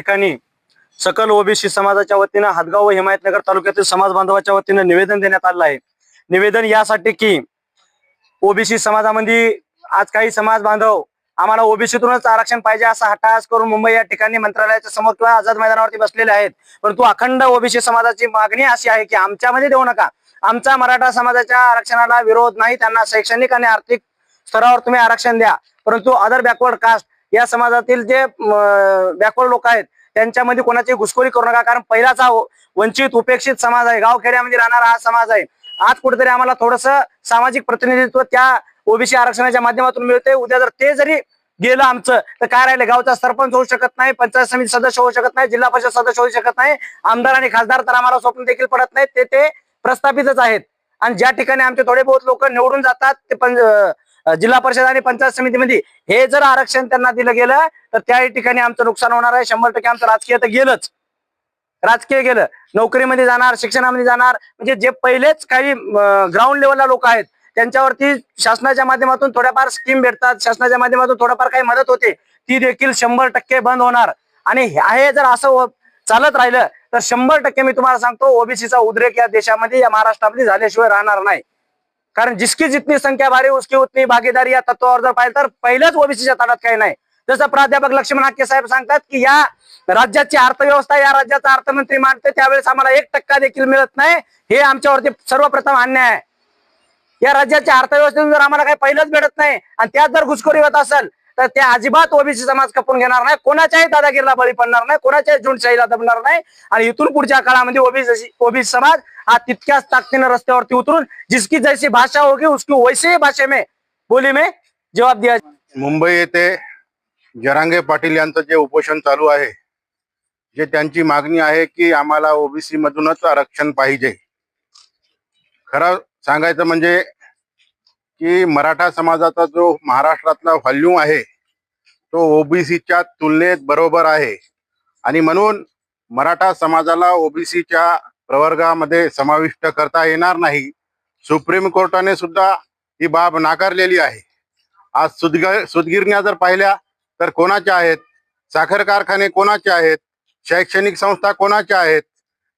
ठिकाणी सकल ओबीसी समाजाच्या वतीनं हदगाव व हिमायतनगर तालुक्यातील समाज बांधवाच्या वतीनं निवेदन देण्यात आलं आहे. निवेदन यासाठी की ओबीसी समाजामध्ये आज काही समाज बांधव आम्हाला ओबीसीतूनच आरक्षण पाहिजे असा हटास करून मुंबई या ठिकाणी मंत्रालयाच्या समोर किंवा आझाद मैदानावरती बसलेले आहेत. परंतु अखंड ओबीसी समाजाची मागणी अशी आहे की आमच्यामध्ये देऊ नका. आमचा मराठा समाजाच्या आरक्षणाला विरोध नाही त्यांना शैक्षणिक आणि आर्थिक स्तरावर तुम्ही आरक्षण द्या. परंतु अदर बॅकवर्ड कास्ट या समाजातील जे बॅकवर्ड लोक आहेत त्यांच्यामध्ये कोणाची घुसखोरी करू नका. कारण पहिलाच हा वंचित उपेक्षित समाज आहे. गावखेड्यामध्ये राहणारा हा समाज आहे. आज कुठेतरी आम्हाला थोडस सामाजिक प्रतिनिधित्व त्या ओबीसी आरक्षणाच्या माध्यमातून मिळते उद्या जर ते जरी गेलं आमचं तर काय राहिलं? गावचा सरपंच होऊ शकत नाही पंचायत समिती सदस्य होऊ शकत नाही जिल्हा परिषद सदस्य होऊ शकत नाही. आमदार आणि खासदार तर आम्हाला स्वप्न देखील पडत नाहीत. ते ते प्रस्थापितच आहेत. आणि ज्या ठिकाणी आमचे थोडे बहुत लोक निवडून जातात ते पण जिल्हा परिषद आणि पंचायत समितीमध्ये हे जर आरक्षण त्यांना दिलं गेलं तर त्या ठिकाणी आमचं नुकसान होणार आहे. शंभर टक्के आमचं राजकीय तर गेलंच. राजकीय गेलं. नोकरीमध्ये जाणार शिक्षणामध्ये जाणार म्हणजे जे पहिलेच काही ग्राउंड लेवलला लोक आहेत त्यांच्यावरती शासनाच्या माध्यमातून थोड्याफार स्कीम भेटतात. शासनाच्या माध्यमातून थोडंफार काही मदत होते ती देखील शंभर टक्के बंद होणार. आणि हे जर असं चालत राहिलं तर शंभर टक्के मी तुम्हाला सांगतो ओबीसीचा उद्रेक या देशामध्ये या महाराष्ट्रामध्ये झाल्याशिवाय राहणार नाही. कारण जिसकी जितनी संख्या भारी उसकी उतनी भागीदारी या तत्वावर जर पाहिजे तर पहिलंच ओबीसीच्या ताटात काही नाही. जसं प्राध्यापक लक्ष्मण हाके साहेब सांगतात की या राज्याची अर्थव्यवस्था या राज्याचा अर्थमंत्री मानते त्यावेळेस आम्हाला एक टक्का देखील मिळत नाही. हे आमच्यावरती सर्वप्रथम अन्याय आहे. या राज्याच्या अर्थव्यवस्थेतून जर आम्हाला काही पहिलंच भेटत नाही आणि त्यात जर घुसखोरी होत असेल तर ते अजिबात ओबीसी समाज खपून घेणार नाही. कोणाच्याही दादागिरीला बळी पडणार नाही कोणाच्याही झुंडशाहीला दबणार नाही. आणि इथून पुढच्या काळामध्ये ओबीसी ओबीसी समाज हा तितक्याच ताकदीनं रस्त्यावरती उतरून जिसकी जैसी भाषा होगी उसकी वैसे भाषे में बोली में जवाब दिया मुंबई येथे जरांगे पाटील यांचं जे उपोषण चालू आहे जे त्यांची मागणी आहे की आम्हाला ओबीसी मधूनच आरक्षण पाहिजे. खरं सांगायचं म्हणजे की मराठा समाजाचा जो महाराष्ट्रातला व्हॉल्यूम आहे तो ओबीसीच्या तुलनेत बरोबर आहे. आणि म्हणून मराठा समाजाला ओबीसीच्या प्रवर्गामध्ये समाविष्ट करता येणार नाही. सुप्रीम कोर्टाने सुद्धा ही बाब नाकारलेली आहे. आज सुदग सुदगिरण्या जर पाहिल्या तर कोणाच्या आहेत? साखर कारखाने कोणाचे आहेत? शैक्षणिक संस्था कोणाच्या आहेत?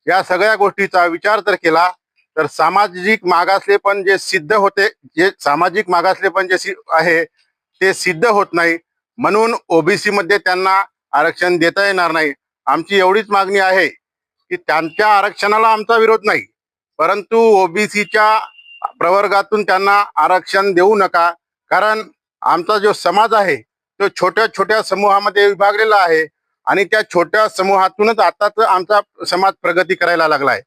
या सगळ्या गोष्टीचा विचार जर केला तर सामाजिक मागासलेपण जे सिद्ध होते जे सामाजिक मागासलेपण जे आहे ते सिद्ध होत नाही. म्हणून ओबीसी मध्ये त्यांना आरक्षण देता येणार नाही. आमची एवढीच मागणी आहे की त्यांच्या आरक्षणाला आमचा विरोध नाही. परंतु ओबीसीच्या प्रवर्गातून त्यांना आरक्षण देऊ नका. कारण आमचा जो समाज आहे तो छोट्या छोट्या समूहामध्ये विभागलेला आहे आणि त्या छोट्या समूहातूनच आताच आमचा समाज प्रगती करायला लागलाय.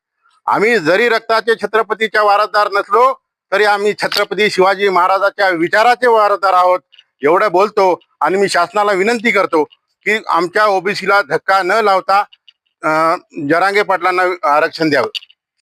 आम्ही जरी रक्ताचे छत्रपतीच्या वारसदार नसलो तरी आम्ही छत्रपती शिवाजी महाराजाच्या विचाराचे वारसदार आहोत. एवढं बोलतो आणि मी शासनाला विनंती करतो की आमच्या ओबीसीला धक्का न लावता जरांगे पाटलांना आरक्षण द्यावं.